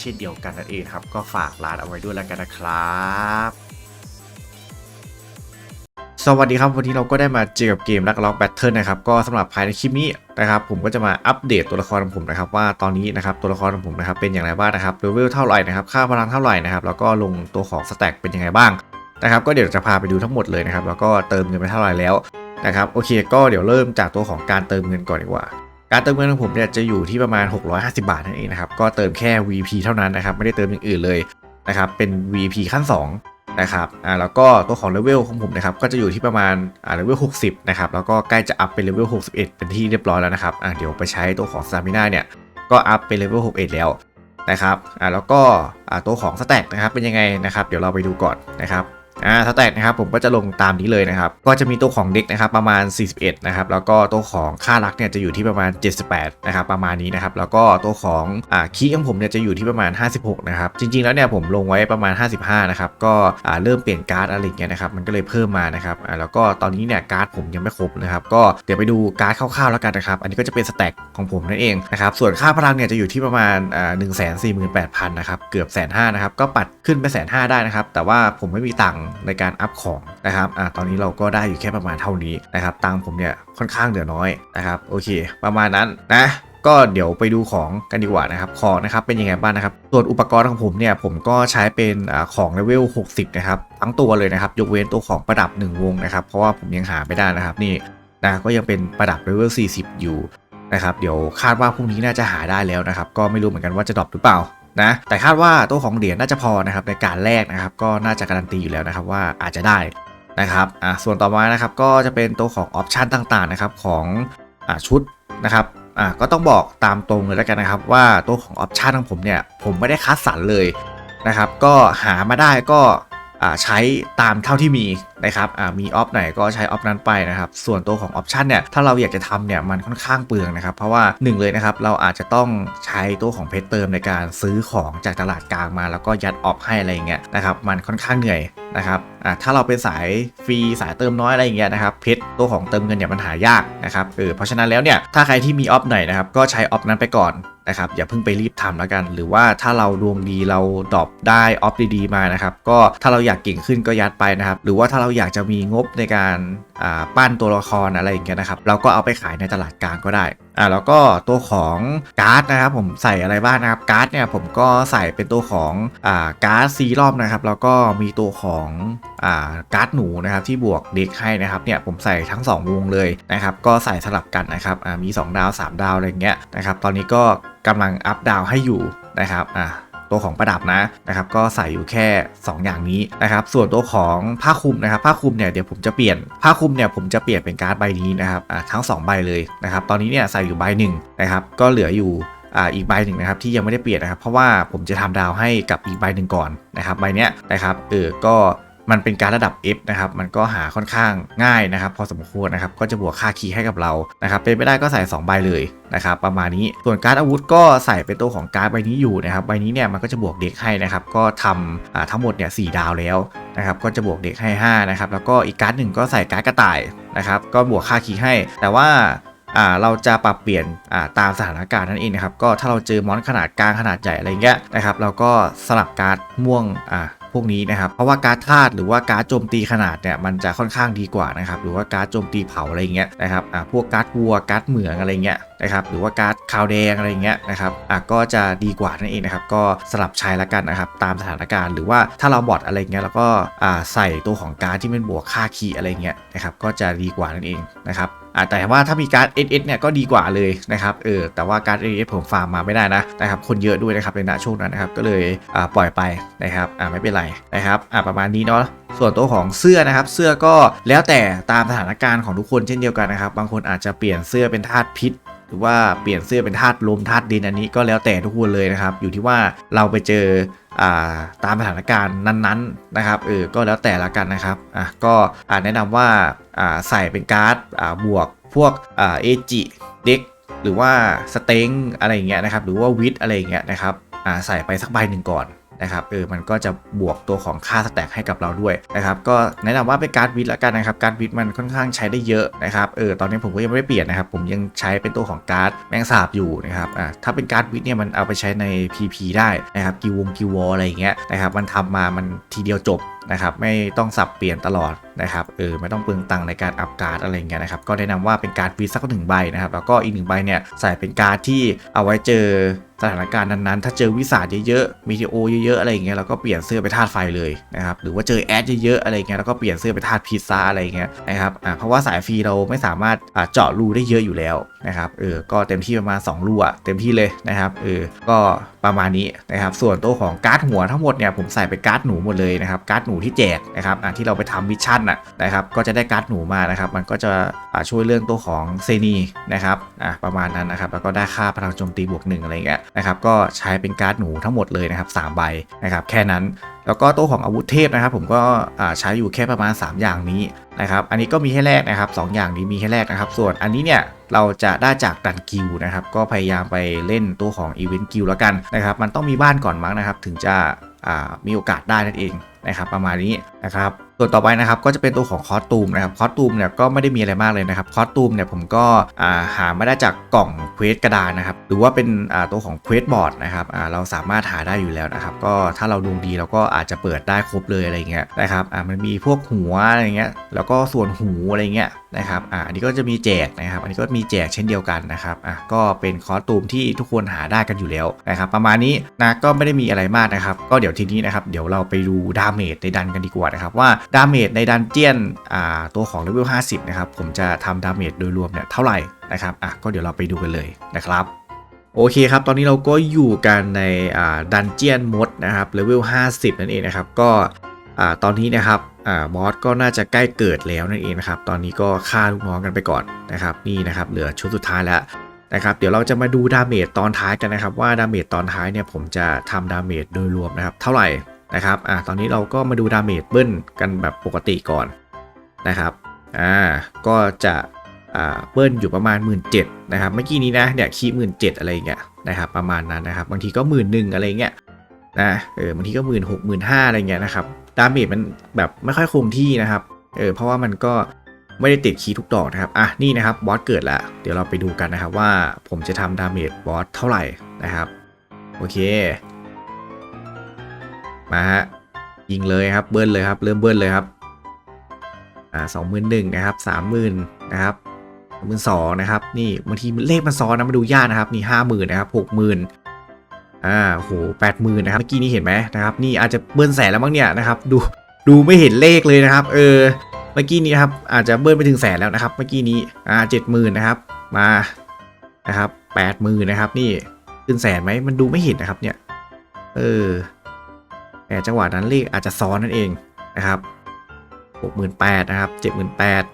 เช่นเดียวกันนั่นเองครับ ก็ฝากร้านเอาไว้ด้วยแล้วกันนะครับสวัสดีครับวันนี้เราก็ได้มาเจอกับเกมลักล็อกแบทเทิลนะครับก็สำหรับภายในคลิปนี้นะครับผมก็จะมาอัปเดตตัวละครของผมนะครับว่าตอนนี้นะครับตัวละครของผมนะครับเป็นอย่างไรบ้างนะครับเลเวลเท่าไหร่นะครับค่าพลังเท่าไหร่นะครับแล้วก็ลงตัวของสแต็กเป็นยังไงบ้างนะครับก็เดี๋ยวจะพาไปดูทั้งหมดเลยนะครับแล้วก็เติมเงินไปเท่าไหร่แล้วนะครับโอเคก็เดี๋ยวเริ่มจากตัวของการเติมเงินก่อนดีกว่า การเติมเงินของผมเนี่ยจะอยู่ที่ประมาณ 650 บาทนั่นเองนะครับก็เติมแค่ VP เท่านั้นนะครับไม่ได้เติมอย่างอื่นเลยนะครับเป็น VP ขั้น 2 นะครับอ่าแล้วก็ตัวของเลเวลของผมนะครับก็จะอยู่ที่ประมาณอ่าเลเวล 60 นะครับแล้วก็ใกล้จะอัพเป็นเลเวล 61 เป็นที่เรียบร้อยแล้วนะครับอ่าเดี๋ยวไปใช้ตัวของสตามิน่าเนี่ยก็อัพเป็นเลเวล 61 แล้วนะครับอ่าแล้วก็อ่าตัวของสแต็กนะครับเป็นยังไงนะครับเดี๋ยวเราไปดูก่อนนะครับ อ่าสแต็กนะครับผมก็จะลงตามนี้เลยนะครับ ก็จะมีตัวของเด็กนะครับประมาณ 41 นะครับ แล้วก็ตัวของค่ารักเนี่ยจะอยู่ที่ประมาณ 78 นะครับ ประมาณนี้นะครับ แล้วก็ตัวของอ่าคีย์ของผมเนี่ยจะอยู่ที่ประมาณ 56 นะครับ จริง ๆ แล้วเนี่ยผมลงไว้ประมาณ 55 นะครับ ก็อ่าเริ่มเปลี่ยนการ์ดอะไรเงี้ยนะครับ มันก็เลยเพิ่มมานะครับอ่าแล้วก็ตอนนี้เนี่ยการ์ดผมยังไม่ครบนะครับ ก็เดี๋ยวไปดูการ์ดคร่าวๆแล้วกันนะครับ อันนี้ก็จะเป็นสแต็กของผมนั่นเองนะครับ ส่วนค่าพลังเนี่ยจะอยู่ที่ประมาณอ่า148,000นะครับ เกือบแสนห้านะครับ ก็ปัดขึ้นไปแสนห้าได้นะครับ แต่ว่าผมไม่มีตังค์ในการอัพของนะครับอ่าตอนนี้เราก็ได้อยู่แค่ประมาณเท่านี้นะครับตังผมเนี่ยค่อนข้างเหลือน้อยนะครับโอเค ประมาณนั้นนะก็เดี๋ยวไปดูของกันดีกว่านะครับของนะครับเป็นยังไงบ้างนะครับส่วนอุปกรณ์ของผมเนี่ยผมก็ใช้เป็นอาของเลเวล 60 นะครับ ทั้งตัวเลยนะครับยกเว้นตัวของประดับ 1 วงนะครับ เพราะว่าผมยังหาไม่ได้นะครับนี่นะก็ยังเป็นประดับเลเวล 40 อยู่นะครับเดี๋ยวคาดว่าพรุ่งนี้น่าจะหาได้แล้วนะครับ ก็ไม่รู้เหมือนกันว่าจะดรอปหรือเปล่า นะแต่คาดว่าตัวของเหรียญน่าจะพอนะครับในการแลกนะครับก็น่าจะการันตีอยู่แล้วนะครับว่าอาจจะได้นะครับอ่าส่วนต่อมานะครับก็จะเป็นตัวของออปชันต่างๆนะครับของอ่าชุดนะครับอ่าก็ต้องบอกตามตรงเลยแล้วกันนะครับ ว่าตัวของออปชันของผมเนี่ยผมไม่ได้คัดสรรเลยนะครับก็หามาได้ก็ ใช้ตามเท่าที่มีนะครับมีออฟไหนก็ใช้ออฟนั้นไปนะครับ ส่วนตัวของออปชันเนี่ยถ้าเราอยากจะทำเนี่ยมันค่อนข้างเปลืองนะครับ เพราะว่าหนึ่งเลยนะครับ เราอาจจะต้องใช้ตัวของเพชรเติมในการซื้อของจากตลาดกลางมา แล้วก็ยัดออฟให้อะไรอย่างเงี้ยนะครับมันค่อนข้างเหนื่อยนะครับถ้าเราเป็นสายฟรีสายเติมน้อยอะไรอย่างเงี้ยนะครับเพชรตัวของเติมเงินเนี่ยมันหายากนะครับเออเพราะฉะนั้นแล้วเนี่ยถ้าใครที่มีออฟไหนนะครับก็ใช้ออฟนั้นไปก่อน นะครับอย่าเพิ่งไปรีบทำแล้วกัน หรือว่าถ้าเราดวงดีเราดรอปได้ออฟดีๆมานะครับก็ถ้าเราอยากเก่งขึ้นก็ยัดไปนะครับหรือว่าถ้าเราอยากจะมีงบในการปั้นตัวละครอะไรอย่างเงี้ยนะครับเราก็เอาไปขายในตลาดกลางก็ได้ อ่าแล้วก็ตัวของการ์ดนะครับผมใส่อะไรบ้างนะครับการ์ดเนี่ยผมก็ใส่เป็นตัวของอ่าการ์ดซีรอบนะครับแล้วก็มีตัวของอ่าการ์ดหนูนะครับที่บวกเด็กให้นะครับเนี่ยผมใส่ทั้ง 2 วงเลยนะครับก็ใส่สลับกันนะครับอ่ามี 2 ดาว 3 ดาวอะไรเงี้ยนะครับตอนนี้ก็กำลังอัพดาวให้อยู่นะครับอ่า ตัวของประดับนะนะครับก็ใส่อยู่แค่ 2 อย่างนี้นะครับส่วนตัวของผ้าคลุมนะครับผ้าคลุมเนี่ยเดี๋ยวผมจะเปลี่ยนผ้าคลุมเนี่ยผมจะเปลี่ยนเป็นการ์ดใบนี้นะครับอ่าทั้ง 2 ใบเลยนะครับตอนนี้เนี่ยใส่อยู่ใบหนึ่งนะครับก็เหลืออยู่อ่าอีกใบหนึ่งนะครับที่ยังไม่ได้เปลี่ยนนะครับเพราะว่าผมจะทำดาวให้กับอีกใบหนึ่งก่อนนะครับใบเนี้ยนะครับเออก็ มันเป็นการระดับ F นะครับมันก็หาค่อนข้างง่ายนะครับ พอสมควรนะครับก็จะบวกค่าคีย์ให้กับเรานะครับเป็นไปได้ก็ใส่2ใบเลยนะครับประมาณนี้ส่วนการ์ดอาวุธก็ใส่เป็นตัวของการ์ดใบนี้อยู่นะครับใบนี้เนี่ยมันก็จะบวกเด็กให้นะครับก็ทำอ่าทั้งหมดเนี่ยสดาวแล้วนะครับก็จะบวกเด็กให้5นะครับแล้วก็อีกการ์ดหนึ่งก็ใส่การ์ดกระต่ายนะครับก็บวกค่าคีย์ให้ แต่ว่าอ่าเราจะปรับเปลี่ยนอ่าตามสถานการณ์นั่นเองนะครับก็ถ้าเราเจอมอนขนาดกลางขนาดใหญ่อะไรเงี้ยนะครับเราก็สลับการ์ดม่วงอ่า พวกนี้นะครับ เพราะว่าการ์ดธาตุหรือว่าการ์ดโจมตีขนาดเนี่ยมันจะค่อนข้างดีกว่านะครับ หรือว่าการ์ดโจมตีเผาอะไรเงี้ยนะครับ อ่า พวกการ์ดวัว การ์ดเหมืองอะไรเงี้ยนะครับ หรือว่าการ์ดขาวแดงอะไรเงี้ยนะครับ อะก็จะดีกว่านั่นเองนะครับ ก็สลับใช้ละกันนะครับ ตามสถานการณ์ หรือว่าถ้าเราบอดอะไรเงี้ยแล้วก็ อ่า ใส่ตัวของการ์ดที่เป็นบวกค่าคีย์อะไรเงี้ยนะครับ ก็จะดีกว่านั่นเองนะครับอ่าแต่ว่าถ้ามีการ์ด SS เนี่ยก็ดีกว่าเลยนะครับเออแต่ว่าการ์ด SS ผมฟาร์มมาไม่ได้นะนะครับคนเยอะด้วยนะครับในณช่วงนั้นนะครับก็เลยอ่าปล่อยไปนะครับอ่าไม่เป็นไรนะครับอ่าประมาณนี้เนาะส่วนตัวของเสื้อนะครับ เสื้อก็แล้วแต่ตามสถานการณ์ของทุกคนเช่นเดียวกันนะครับ บางคนอาจจะเปลี่ยนเสื้อเป็นธาตุพิษหรือว่าเปลี่ยนเสื้อเป็นธาตุลมธาตุดินอันนี้ก็แล้วแต่ทุกคนเลยนะครับ อยู่ที่ว่าเราไปเจอ ตามสถานการณ์นั้นๆนะครับเออก็แล้วแต่ละกันนะครับอะก็อ่าแนะนำว่าอ่าใส่เป็นการ์ดอ่าบวกพวกอ่าเอจิเด็กหรือว่าสเต็งอะไรอย่างเงี้ยนะครับหรือว่าวิทอะไรอย่างเงี้ยนะครับอ่าใส่ไปสักใบหนึ่งก่อน นะครับเออมันก็จะบวกตัวของค่าสแต็กให้กับเราด้วยนะครับก็แนะนำว่าเป็นการ์ดวิดแล้วกันนะครับการ์ดวิดมันค่อนข้างใช้ได้เยอะนะครับเออตอนนี้ผมก็ยังไม่ได้เปลี่ยนนะครับผมยังใช้เป็นตัวของการ์ดแมงสาบอยู่นะครับอ่าถ้าเป็นการ์ดวิดเนี่ยมันเอาไปใช้ใน PP ได้นะครับกิววงกิววออะไรอย่างเงี้ยนะครับมันทำมามันทีเดียวจบนะครับไม่ต้องสับเปลี่ยนตลอดนะครับเออไม่ต้องเปลืองตังในการอัพการ์ดอะไรเงี้ยนะครับก็แนะนำว่าเป็นการ์ดวิทสักหนึ่งใบนะครับแล้วก็อีกหนึ่งใบเนี่ยใส่เป็นการ์ดที่เอาไว้เจอสถานการณ์นั้นๆ ถ้าเจอวิสาเยอะๆมีทีโอเยอะๆอะไรอย่างเงี้ยเราก็เปลี่ยนเสื้อไปธาตุไฟเลยนะครับหรือว่าเจอแอดเยอะๆอะไรเงี้ยเราก็เปลี่ยนเสื้อไปธาตุพิซซ่าอะไรเงี้ยนะครับอ่าเพราะว่าสายฟรีเราไม่สามารถอ่าเจาะรูได้เยอะอยู่แล้วนะครับเออก็เต็มที่ประมาณ2รูอะเต็มที่เลยนะครับเออก็ประมาณนี้นะครับ ส่วนตัวของการ์ดหัวทั้งหมดเนี่ยผมใส่ไปการ์ดหนูหมดเลยนะครับการ์ดหนูที่แจกนะครับที่เราไปทำมิชชั่นนะครับก็จะได้การ์ดหนูมานะครับ มันก็จะช่วยเรื่องตัวของเซนีนะครับประมาณนั้นนะครับแล้วก็ได้ค่าพลังโจมตีบวกหนึ่งอะไรเงี้ยนะครับก็ใช้เป็นการ์ดหนูทั้งหมดเลยนะครับสามใบนะครับแค่นั้นแล้วก็ตัวของอาวุธเทพนะครับ ผมก็ใช้อยู่แค่ประมาณ 3 อย่างนี้นะครับอันนี้ก็มีให้แลกนะครับสองอย่างนี้มีให้แลกนะครับ ส่วนอันนี้เนี่ยเราจะได้จากดันกิวนะครับ ก็พยายามไปเล่นตัวของอีเวนต์กิวแล้วกันนะครับ มันต้องมีบ้านก่อนมั้งนะครับ ถึงจะมีโอกาสได้นั่นเองนะครับ ประมาณนี้นะครับ ส่วนต่อไปนะครับก็จะเป็นตัวของคอสตูมนะครับคอสตูมเนี่ยก็ไม่ได้มีอะไรมากเลยนะครับคอสตูมเนี่ยผมก็าหาไม่ได้จากกล่องเควสกระดานนะครับหรือว่าเป็นตัวของเควสบอร์ดนะครับเราสามารถหาได้อยู่แล้วนะครับก็ถ้าเราดวงดีเราก็อาจจะเปิดได้ครบเลยอะไรเงี้ยนะครับมันมีพวกหัวอะไรเงี้ยแล้วก็ส่วนหูอะไรเงี้ยนะครับอ่าอันนี้ก็จะมีแจกนะครับ อันนี้ก็มีแจกเช่นเดียวกันนะครับอะก็เป็นคอสตูมที่ทุกคนหาได้กันอยู่แล้วนะครับ ประมาณนี้นะก็ไม่ได้มีอะไรมากนะครับ ก็เดี๋ยวทีนี้นะครับ เดี๋ยวเราไปดูดาเมจในดันกันดีกว่านะครับว่าดาเมจในดันเจียนตัวของเลเวล50 นะครับ ผมจะทำดาเมจโดยรวมเนี่ยเท่าไหร่นะครับอะก็เดี๋ยวเราไปดูกันเลยนะครับโอเคครับ ตอนนี้เราก็อยู่กันในดันเจียนมดนะครับเลเวล 50 นั่นเองนะครับ ก็ตอนนี้นะครับอ่าบอสก็น่าจะใกล้เกิดแล้วนั่นเองนะครับ ตอนนี้ก็ฆ่าลูกน้องกันไปก่อนนะครับ นี่นะครับ เหลือชุดสุดท้ายแล้วนะครับ เดี๋ยวเราจะมาดูดาเมจตอนท้ายกันนะครับ ว่าดาเมจตอนท้ายเนี่ยผมจะทำดาเมจโดยรวมนะครับ เท่าไหร่ นะครับอ่าตอนนี้เราก็มาดูดาเมจเบิ้ลกันแบบปกติก่อนนะครับอ่าก็จะอ่าเบิ้ลอยู่ประมาณ 1 7ื่นนะครับเมื่อกี้นี้นะเนี่ยคีหมื่นเอะไรเงี้ยนะครับประมาณนั้นนะครับบางทีก็หมื่นหนึ่งอะไรเงี้ยนะเออบางทีก็หมื่นหกหมื่นห้าอะไรเงี้ยนะครับดาเมจมันแบบไม่ค่อยคงที่นะครับเออเพราะว่ามันก็ไม่ได้ติดคีย์ทุกดอกนะครับอะนี่นะครับบอสเกิดแล้วเดี๋ยวเราไปดูกันนะครับว่าผมจะทำดาเมจบอสเท่าไหร่นะครับโอเค มาฮะยิงเลยครับเบิ้ลเลยครับ เริ่มเบิ้ลเลยครับอ่าสองหมื่นหนึ่งนะครับสามหมื่นนะครับหมื่นสองนะครับนี่บางทีเลขมันซ้อนนะมาดูยากนะครับนี่ห้าหมื่นนะครับหกหมื่นอ่าโหแปดหมื่นนะครับเมื่อกี้นี้เห็นไหมนะครับนี่อาจจะเบิ้ลแสนแล้วมั้งเนี่ยนะครับดูดูไม่เห็นเลขเลยนะครับ เออเมื่อกี้นี้ครับอาจจะเบิ้ลไปถึงแสนแล้วนะครับเมื่อกี้นี้อ่าเจ็ดหมื่นนะครับมานะครับแปดหมื่นนะครับนี่ขึ้นแสนไหมมันดูไม่เห็นนะครับเนี่ยเออ แต่จังหวะนั้นเลขอาจจะซ้อนนั่นเองนะครับหกหมื่นแปดนะครับเจ็ดหมื่นแปด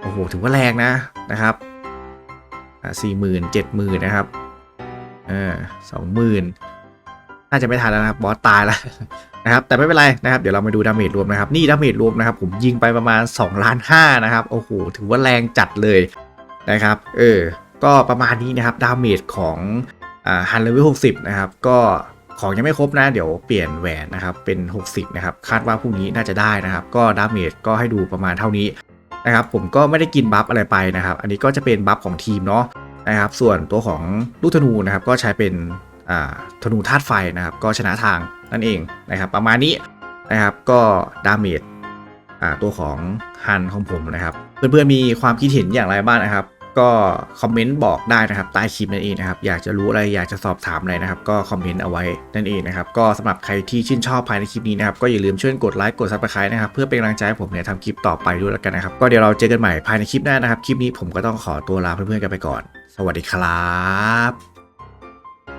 โอ้โหถือว่าแรงนะนะครับสี่หมื่นเจ็ดหมื่นนะครับเออสองหมื่นน่าจะไม่ทันแล้วนะครับบอสตายแล้วนะครับแต่ไม่เป็นไรนะครับเดี๋ยวเรามาดูดาเมจรวมนะครับนี่ดาเมจรวมนะครับผมยิงไปประมาณ2ล้านห้านะครับโอ้โหถือว่าแรงจัดเลยนะครับเออก็ประมาณนี้นะครับดาเมจของอ่าฮันเลเวลหกสิบนะครับก็ ของยังไม่ครบนะ เดี๋ยวเปลี่ยนแหวนนะครับเป็น 60 นะครับ คาดว่าพรุ่งนี้น่าจะได้นะครับ ก็ดาเมจก็ให้ดูประมาณเท่านี้นะครับ ผมก็ไม่ได้กินบัฟอะไรไปนะครับ อันนี้ก็จะเป็นบัฟของทีมเนาะนะครับ ส่วนตัวของลูกธนูนะครับ ก็ใช้เป็นธนูธาตุไฟนะครับ ก็ชนะทางนั่นเองนะครับ ประมาณนี้นะครับก็ดาเมจตัวของฮันของผมนะครับ เพื่อนๆมีความคิดเห็นอย่างไรบ้างนะครับ ก็คอมเมนต์บอกได้นะครับใต้คลิปนั่นเองนะครับอยากจะรู้อะไรอยากจะสอบถามอะไรนะครับก็คอมเมนต์เอาไว้นั่นเองนะครับก็สำหรับใครที่ชื่นชอบภายในคลิปนี้นะครับก็อย่าลืมช่วยกดไลค์กดซับสไครต์นะครับเพื่อเป็นกำลังใจให้ผมเนี่ยทำคลิปต่อไปด้วยแล้วกันนะครับก็เดี๋ยวเราเจอกันใหม่ภายในคลิปหน้านะครับคลิปนี้ผมก็ต้องขอตัวลาเพื่อนๆกันไปก่อน สวัสดีครับ